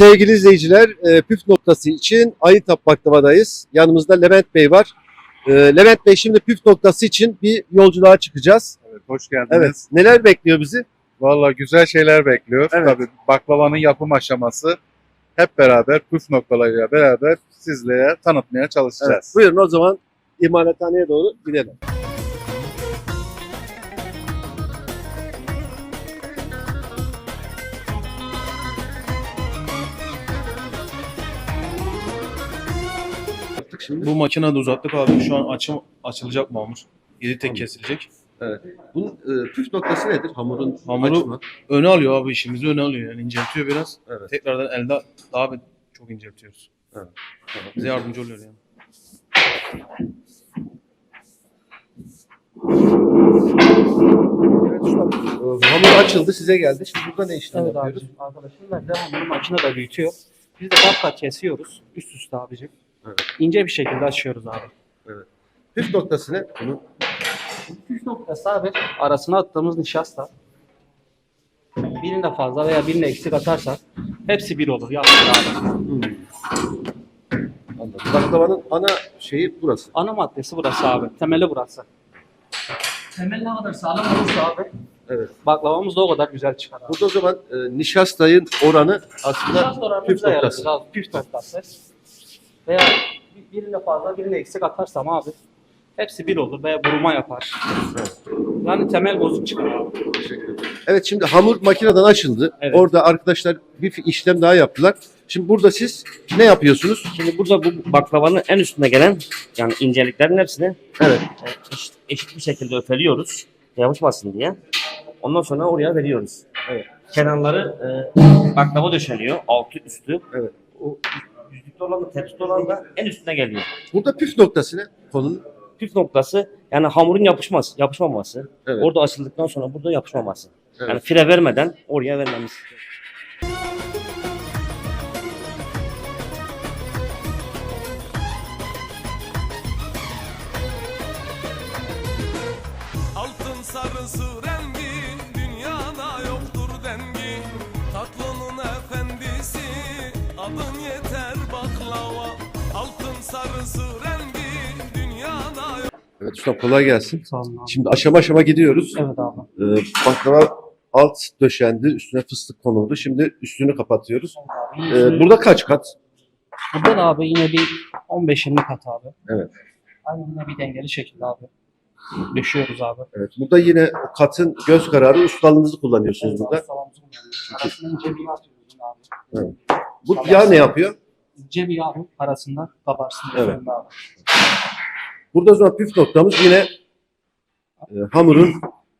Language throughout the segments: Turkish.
sevgili izleyiciler, e, püf noktası için Ayıntap Baklava'dayız. Yanımızda Levent Bey var. E, Levent Bey şimdi püf noktası için bir yolculuğa çıkacağız. Evet, hoş geldiniz. Evet, neler bekliyor bizi? Vallahi güzel şeyler bekliyor. Evet. Tabii baklavanın yapım aşaması hep beraber püf noktalarıyla beraber sizlere tanıtmaya Evet, çalışacağız. buyurun o zaman imalathaneye doğru gidelim. Şimdi Bu makine de uzattık abi. Şu an açım açılacak mamur. Yedi tek kesilecek. bunun e, püf noktası nedir? Hamurun Hamuru- açma. Öne alıyor abi işimizi öne alıyor yani inceltiyor biraz. Evet. Tekrardan elde daha bir çok inceltiyoruz. Evet. Bize yardımcı oluyor yani. Evet, e, hamur açıldı, size geldi. Şimdi burada ne işlem Evet yapıyoruz? abicim. Arkadaşım ben de hamuru makinede büyütüyor. Biz de kat kat kesiyoruz. Üst üste abicim. Evet. İnce bir şekilde açıyoruz abi. Püf noktası ne? Bunun Üst noktası abi arasına attığımız nişasta. Birine fazla veya birine eksik atarsak hepsi bir olur. Yaptık abi. Anladım. Baklavanın ana şeyi burası. Ana maddesi burası abi. Temeli burası. Temel ne kadar sağlam olursa abi Evet. baklavamız da o kadar güzel çıkar abi. Burada o zaman e, nişastayın oranı aslında Nişasta oranını püf bize noktası. abi. Püf noktası. Veya bir- birine fazla birine eksik atarsam abi hepsi bir olur veya buruma yapar. Yani temel bozuk abi. Evet şimdi hamur makineden açıldı. Evet. Orada arkadaşlar bir işlem daha yaptılar. Şimdi burada siz ne yapıyorsunuz? Şimdi burada bu baklavanın en üstüne gelen yani inceliklerin hepsini Evet. e, eşit, eşit bir şekilde öfeliyoruz. Yapışmasın diye. Ondan sonra oraya veriyoruz. Evet. Kenarları e, baklava döşeniyor. Altı üstü. Evet. O yüzlükte olan da tepside olan da en üstüne geliyor. Burada püf noktası ne? Konunun Püf noktası yani hamurun yapışması, yapışmaması. Evet. Orada açıldıktan sonra burada yapışmaması. Evet. Yani fire vermeden oraya vermemiz. Sarısı rengi dünyada yok Evet usta kolay gelsin. Sağ olun abi. Şimdi aşama aşama gidiyoruz. Evet abi. Ee, baklava alt döşendi, üstüne fıstık konuldu. Şimdi üstünü kapatıyoruz. Ee, burada kaç kat? Burada da abi yine bir 15-20 kat abi. Evet. Aynı yine bir dengeli şekilde abi. Düşüyoruz abi. Evet. Burada yine katın göz kararı ustalığınızı kullanıyorsunuz burada. Salamımızı kullanıyoruz. Arasına ince bir sürüyoruz abi. Bu yağ ne yapıyor? İnce bir yağ arasında kabarsın. Evet. Abi. Burada o zaman püf noktamız yine e, hamurun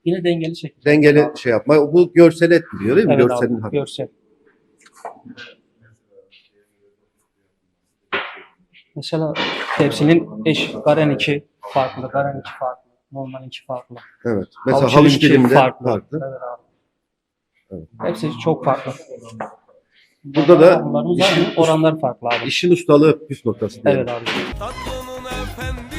Yine dengeli şekilde. dengeli şey yapma. Bu görsel etkiliyor değil mi? Evet Görselin abi. hakkı. Görsel. Mesela tepsinin eş, garen 2 farklı, garen 2 farklı, normal 2 farklı. Evet. Mesela havuç içi diliminde farklı. farklı. Evet abi. Hepsi çok farklı. Burada da işin- oranlar farklı abi. İşin ustalığı püf noktası. diyelim. Evet abi. Tatlının efendisi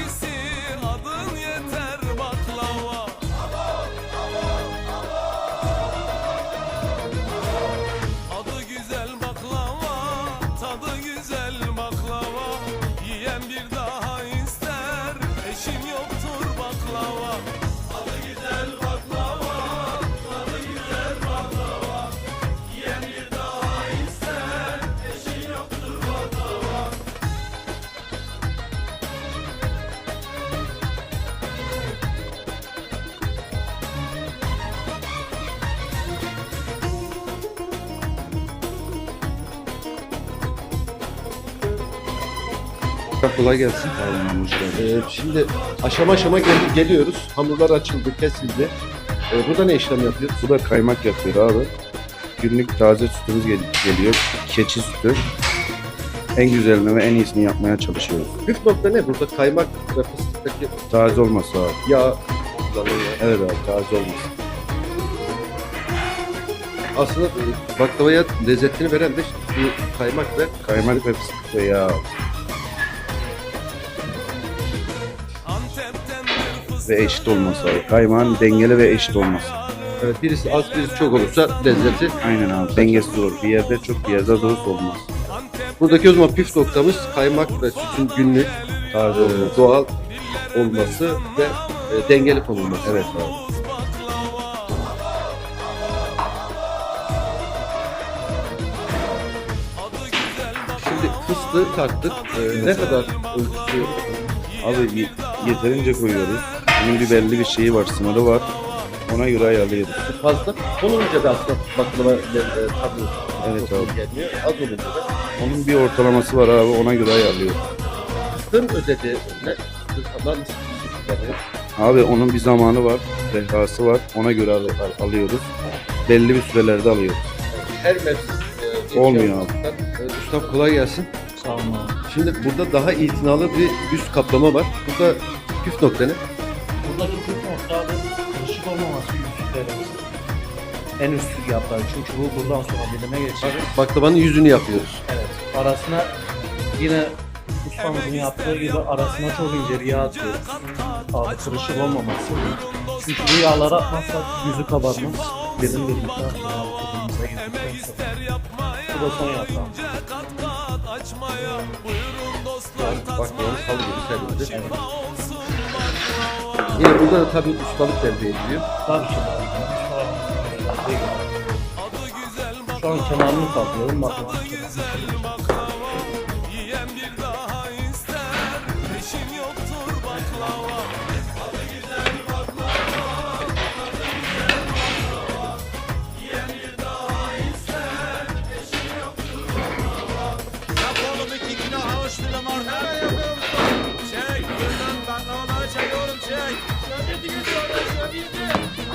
Kolay gelsin. Ee, şimdi aşama aşama gel- geliyoruz. Hamurlar açıldı, kesildi. Ee, burada ne işlem yapıyoruz? Bu da kaymak yapıyor abi. Günlük taze sütümüz gel- geliyor. Keçi sütü. En güzelini ve en iyisini yapmaya çalışıyoruz. Püf nokta ne? Burada kaymak ve fıstıktaki Taze olması abi. yağ kullanılıyor. Evet abi taze olması. Aslında e, baklavaya lezzetini veren de bu kaymak ve Kaymak ve fıstık ve yağ ve eşit olması abi. Kaymağın dengeli ve eşit olması. Evet, birisi az birisi çok olursa lezzeti. Aynen abi. Dengesiz olur. Bir yerde çok bir yerde az olmaz. Buradaki o zaman püf noktamız kaymak ve sütün günlük Taze e, doğal olması ve e, dengeli konulması. Evet abi. Şimdi fıstığı taktık. E, ne kadar ölçüsü? Abi ye- yeterince koyuyoruz. Bunun bir belli bir şeyi var, sınırı var. Ona göre ayarlıyoruz. Fazla olunca da aslında baklava e, tadı Evet abi. gelmiyor. Az olunca da Onun bir ortalaması var abi, ona göre ayarlıyoruz. fıstığın özeti ne? Yani? Abi onun bir zamanı var, rehrası var. Ona göre al- al- alıyoruz. Belli bir sürelerde alıyoruz. Her mevsim e, Olmuyor yetişen fıstıklar. E, ustam kolay gelsin. Sağ olun abi. Şimdi burada daha itinalı bir üst kaplama var. Burada püf nokta ne? Olmaması. En üst yaprağı çünkü bu buradan sonra dilime geçecek. Baklavanın yüzünü yapıyoruz. Evet. Arasına yine ustamızın yaptığı gibi arasına çok ince yağ atıyoruz. Abi kırışık olmaması. Çünkü bu yağları atmazsak yüzü kabarmaz. Bizim birlikte atıyoruz abi tadımıza girdikten sonra. Bu da son yaprağım. Baklavanın salı gibi servildi. Yine burada da tabii ustalık elde ediliyor. Tabii ki. Şu an kenarını kaplıyorum. Bakın.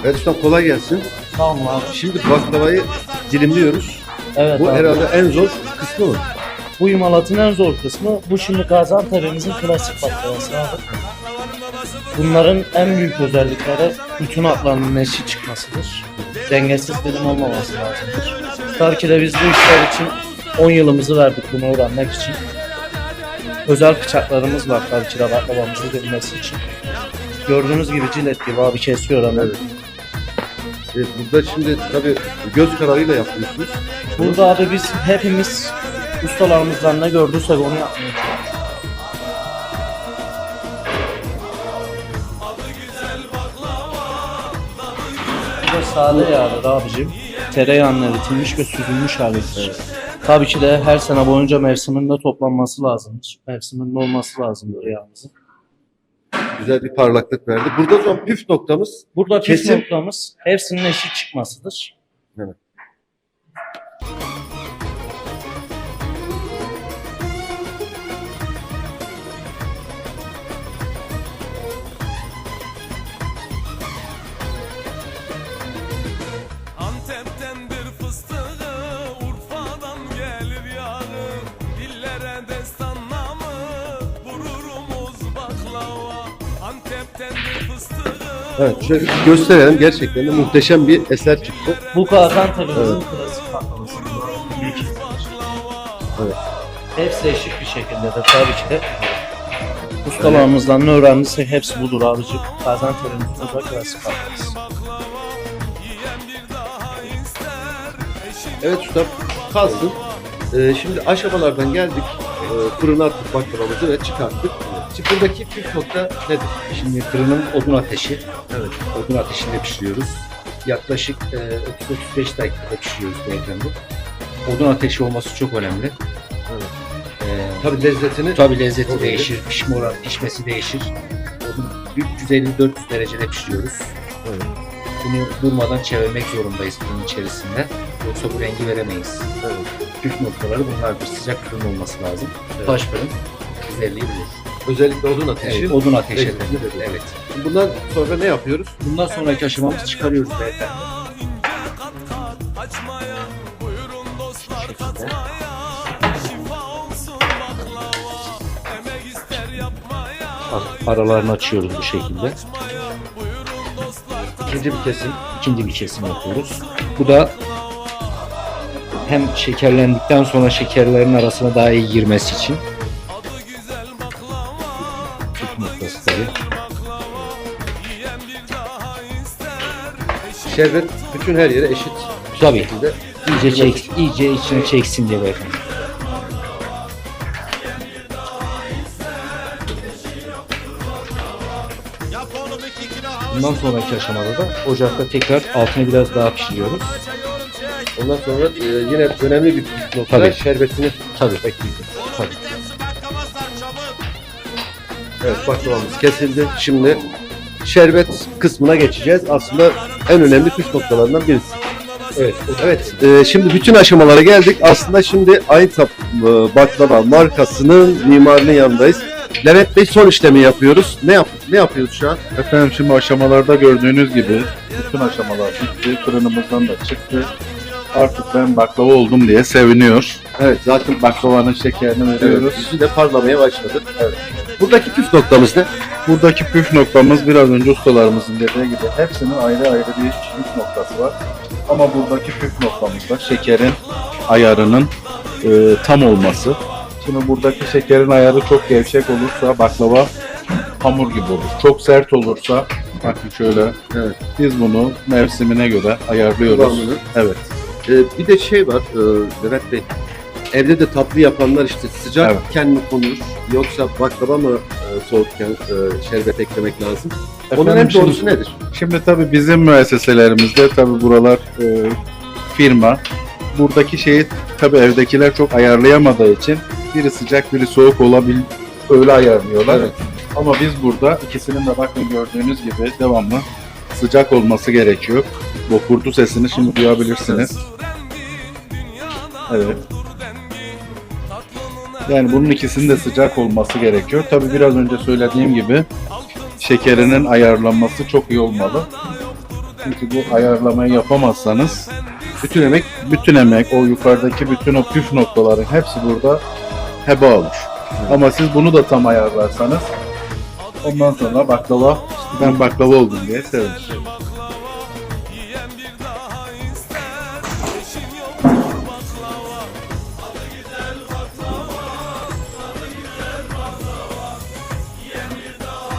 Evet ustam kolay gelsin. Sağ olun abi. Şimdi baklavayı dilimliyoruz. Evet Bu abi. herhalde en zor kısmı mı? Bu imalatın en zor kısmı bu şimdi Gaziantep'imizin klasik baklavası abi. Bunların en büyük özellikleri bütün hatlarının neşi çıkmasıdır. Dengesiz dilim olmaması lazımdır. Tabii ki de biz bu işler için 10 yılımızı verdik bunu öğrenmek için. Özel bıçaklarımız var tabii ki de baklavamızı dilimesi için. Gördüğünüz gibi cilet gibi abi kesiyor hemen. Evet. Evet, burada şimdi tabii göz kararıyla yapıyorsunuz. Burada abi biz hepimiz ustalarımızdan ne gördüysek onu yapmaya. Bu da sade yağdır abicim. Tereyağının eritilmiş ve süzülmüş halidir. Tabii ki de her sene boyunca mevsiminde toplanması lazımdır. Mevsiminde olması lazımdır yağımızın. Güzel bir parlaklık verdi. Burada zaman püf noktamız Burada püf Kesim. noktamız hepsinin eşit çıkmasıdır. Evet. Evet şöyle gösterelim. Gerçekten de muhteşem bir eser çıktı. Bu Gaziantep'imizin klasik baklavası. Evet. Hepsi eşit bir şekildedir tabii ki de. Ustalarımızdan ne öğrendiysek hepsi budur abicim. Gaziantep'imizin özel klasik baklavası. Evet usta kalsın. Ee, şimdi aşamalardan geldik. Ee, fırına attık baklavamızı ve çıkarttık. Şimdi buradaki püf nokta nedir? Şimdi fırının odun ateşi. Evet. Odun ateşinde pişiriyoruz. Yaklaşık e, 30-35 dakikada pişiriyoruz beyefendi. Odun ateşi olması çok önemli. Evet. E, Tabii lezzetini tabii lezzeti Çok değişir, pişme oranı, pişmesi değişir. Odun 350-400 derecede pişiriyoruz. Evet. Bunu durmadan çevirmek zorundayız fırının içerisinde. Yoksa bu rengi veremeyiz. Evet. Püf noktaları bunlardır. Sıcak fırın olması lazım. Evet. Taş fırın güzelliği bilir. Özellikle odun ateşi. Evet, odun ateşi. Evet. Şimdi bundan sonra ne yapıyoruz? Bundan sonraki aşamamızı çıkarıyoruz beyefendi. Aralarını açıyoruz bu şekilde. İkinci bir kesim. İkinci bir kesim yapıyoruz. Bu da hem şekerlendikten sonra şekerlerin arasına daha iyi girmesi için şerbet bütün her yere eşit Tabii. şekilde. İyice çek, iyice içine çeksin diye beyefendi. Bundan sonraki aşamada da ocakta tekrar altını biraz daha pişiriyoruz. Ondan sonra e, yine önemli bir nokta Tabii. şerbetini Tabii. ekleyeceğiz. Tabii. Evet baklavamız kesildi. Şimdi şerbet kısmına geçeceğiz. Aslında en önemli püf noktalarından birisi. Evet. Evet, e, şimdi bütün aşamalara geldik. Aslında şimdi Aytap e, baklava markasının mimarının yanındayız. Levent Bey son işlemi yapıyoruz. Ne yap ne yapıyoruz şu an? Efendim şimdi aşamalarda gördüğünüz gibi bütün aşamalar bitti. Fırınımızdan da çıktı. Artık ben baklava oldum diye seviniyor. Evet, zaten Baklavanın şekerini evet, veriyoruz. yüzü de parlamaya başladı. Evet. Buradaki püf noktamız ne? Buradaki püf noktamız biraz önce ustalarımızın dediği gibi hepsinin ayrı ayrı bir püf noktası var. Ama buradaki püf noktamız da şekerin ayarının e, tam olması. Şimdi buradaki şekerin ayarı çok gevşek olursa baklava hamur gibi olur. Çok sert olursa bakın şöyle Evet. biz bunu mevsimine göre ayarlıyoruz. Evet. Ee, bir de şey var e, Levent Bey. Evde de tatlı yapanlar işte sıcakken mi konur yoksa baklava mı e, soğukken e, şerbet eklemek lazım? Onun Efendim en şimdi- doğrusu nedir? Şimdi tabii bizim müesseselerimizde tabii buralar e, firma. Buradaki şeyi tabii evdekiler çok ayarlayamadığı için biri sıcak biri soğuk olabil öyle ayarlıyorlar. Evet. Ama biz burada ikisinin de bakın gördüğünüz gibi devamlı sıcak olması gerekiyor. Bu kurdu sesini şimdi duyabilirsiniz. Evet. Yani bunun ikisinin de sıcak olması gerekiyor. Tabii biraz önce söylediğim gibi şekerinin ayarlanması çok iyi olmalı. Çünkü bu ayarlamayı yapamazsanız bütün emek, bütün emek, o yukarıdaki bütün o püf noktaların hepsi burada heba olur. Ama siz bunu da tam ayarlarsanız ondan sonra baklava, ben baklava oldum diye sevinir.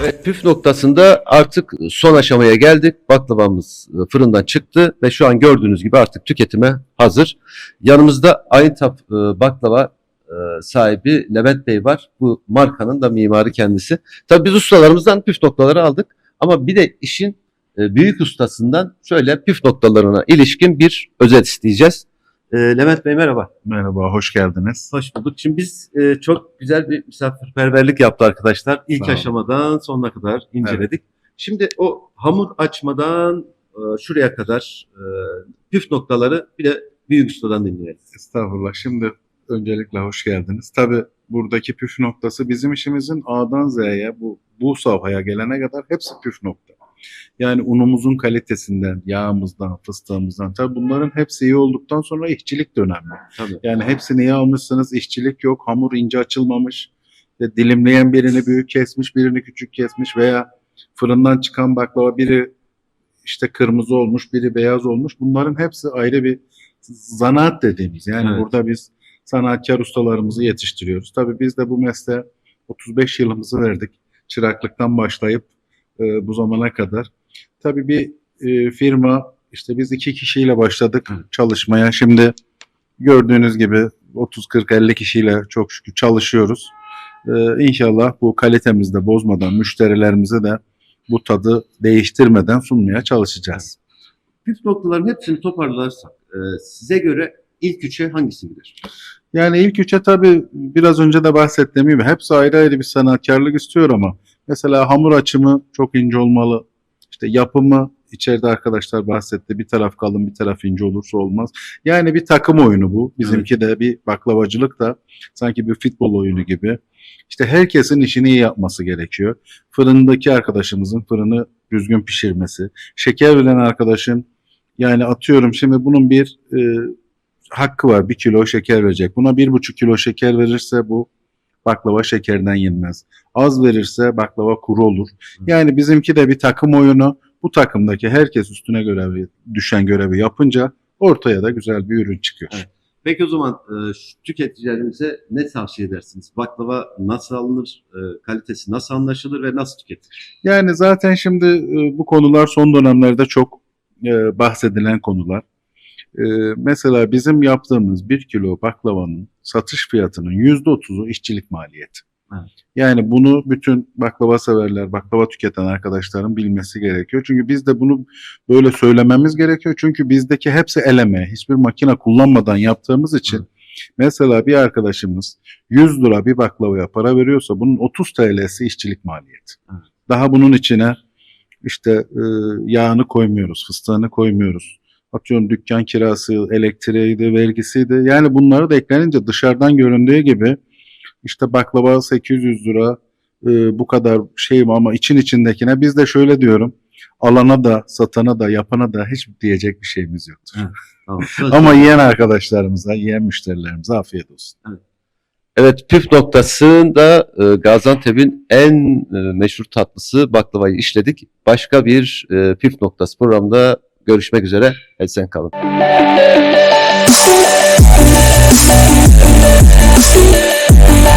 Evet püf noktasında artık son aşamaya geldik. Baklavamız e, fırından çıktı ve şu an gördüğünüz gibi artık tüketime hazır. Yanımızda Ayntap e, baklava e, sahibi Levent Bey var. Bu markanın da mimarı kendisi. Tabii biz ustalarımızdan püf noktaları aldık ama bir de işin büyük ustasından şöyle püf noktalarına ilişkin bir özet isteyeceğiz. E, Levent Bey merhaba. Merhaba, hoş geldiniz. Hoş bulduk. Şimdi biz e, çok güzel bir misafirperverlik yaptı arkadaşlar. İlk Sağ olun. aşamadan sonuna kadar inceledik. Şimdi o hamur açmadan e, şuraya kadar e, püf noktaları bir de büyük ustadan dinleyelim. Estağfurullah. Şimdi öncelikle hoş geldiniz. Tabii buradaki püf noktası bizim işimizin A'dan Z'ye bu bu safhaya gelene kadar hepsi püf nokta. Yani unumuzun kalitesinden, yağımızdan, fıstığımızdan. Tabii bunların hepsi iyi olduktan sonra işçilik de önemli. Tabii. Yani hepsini iyi almışsınız, işçilik yok, hamur ince açılmamış, ve dilimleyen birini büyük kesmiş, birini küçük kesmiş veya fırından çıkan baklava biri işte kırmızı olmuş, biri beyaz olmuş. Bunların hepsi ayrı bir zanaat dediğimiz. Yani Evet. burada biz sanatkar ustalarımızı yetiştiriyoruz. Tabii biz de bu mesleğe 35 yılımızı verdik. Çıraklıktan başlayıp e, bu zamana kadar. Tabii bir e, firma işte biz iki kişiyle başladık çalışmaya. Şimdi gördüğünüz gibi 30 40 50 kişiyle çok şükür çalışıyoruz. Ee, inşallah bu kalitemizi de bozmadan müşterilerimize de bu tadı değiştirmeden sunmaya çalışacağız. Püf noktaların hepsini toparlarsak e, size göre ilk üçe hangisi girer? Yani ilk üçe tabii biraz önce de bahsettiğim gibi hepsi ayrı ayrı bir sanatkarlık istiyor ama mesela hamur açımı çok ince olmalı. İşte yapımı içeride arkadaşlar bahsetti. Bir taraf kalın bir taraf ince olursa olmaz. Yani bir takım oyunu bu. Bizimki de bir baklavacılık da sanki bir futbol oyunu gibi. İşte herkesin işini iyi yapması gerekiyor. Fırındaki arkadaşımızın fırını düzgün pişirmesi. Şeker veren arkadaşın yani atıyorum şimdi bunun bir e, hakkı var. Bir kilo şeker verecek. Buna bir buçuk kilo şeker verirse bu baklava şekerden yenmez. Az verirse baklava kuru olur. Yani bizimki de bir takım oyunu. Bu takımdaki herkes üstüne görevi, düşen görevi yapınca ortaya da güzel bir ürün çıkıyor. Evet. Peki o zaman e, tüketicilerimize ne tavsiye edersiniz? Baklava nasıl alınır, e, kalitesi nasıl anlaşılır ve nasıl tüketilir? Yani zaten şimdi e, bu konular son dönemlerde çok e, bahsedilen konular. E, mesela bizim yaptığımız bir kilo baklavanın satış fiyatının yüzde otuzu işçilik maliyeti. Evet. Yani bunu bütün baklava severler, baklava tüketen arkadaşların bilmesi gerekiyor. Çünkü biz de bunu böyle söylememiz gerekiyor. Çünkü bizdeki hepsi eleme, hiçbir makine kullanmadan yaptığımız için mesela bir arkadaşımız 100 lira bir baklavaya para veriyorsa bunun 30 TL'si işçilik maliyeti. Evet. Daha bunun içine işte e, yağını koymuyoruz, fıstığını koymuyoruz. Atıyorum dükkan kirası, elektriğiydi, vergisiydi. Yani bunları da eklenince dışarıdan göründüğü gibi işte baklava 800 lira e, bu kadar şey ama için içindekine biz de şöyle diyorum. Alana da, satana da, yapana da hiç diyecek bir şeyimiz yoktur. Tamam. Ama yiyen arkadaşlarımıza, yiyen müşterilerimize afiyet olsun. Evet püf noktasında e, Gaziantep'in en e, meşhur tatlısı baklavayı işledik. Başka bir e, püf noktası programda Görüşmek üzere. Esen kalın. Müzik